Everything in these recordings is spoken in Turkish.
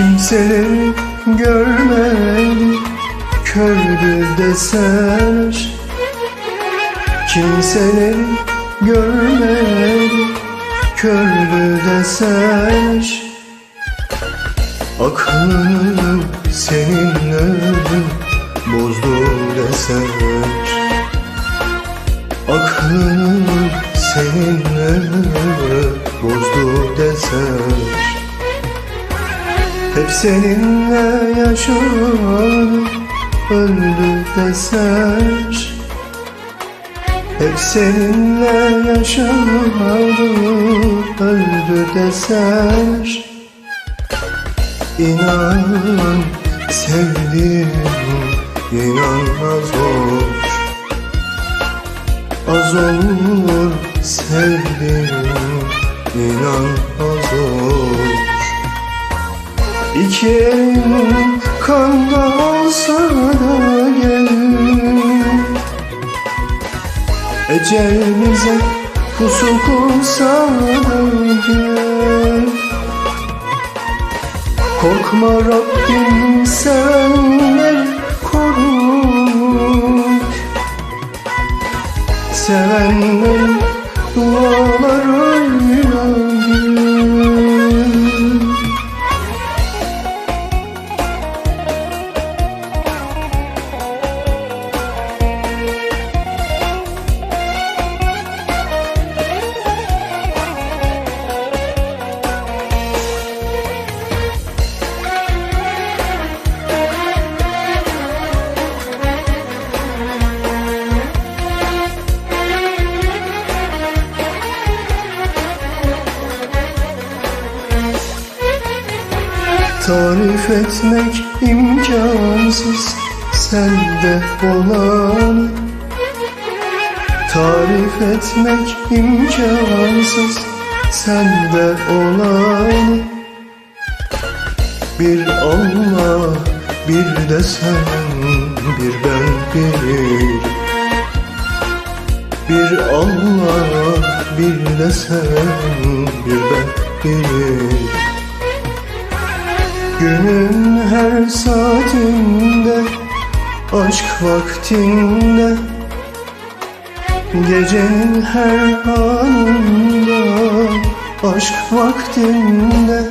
Kimseleri görmedi. Kördü deseler Kimseleri görmedi. Kördü deseler Aklını seninle bozdu deseler Aklını seninle bozdu deseler Hep seninle yaşadı öldü deseler. Hep seninle yaşadı öldü deseler. İnan sevdim inanmaz olur. Az olur sevdim inanmaz Elim kanda olsa da gelir Ecel bize pusu kursa da gel. Korkma Rabbim Tarif etmek imkansız sende olan. Tarif etmek imkansız sende olan. Bir Allah bir de sen bir ben bir. Bir Allah bir de sen bir ben bir Günün her saatinde Aşk vaktinde Gecenin her anında Aşk vaktinde.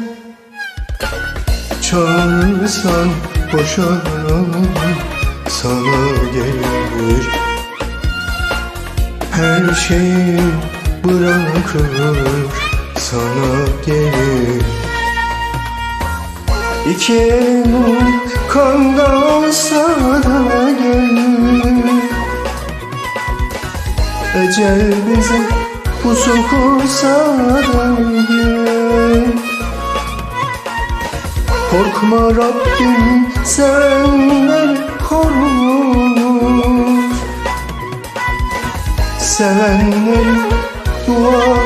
Çağırırsan boşanır Sana gelir. Her şeyi bırakır Sana gelir İki elim kanda olsa da gelir Ecel bize pusu kursa da gel. Korkma Rabbim sevenleri korur. Sevenlerin dua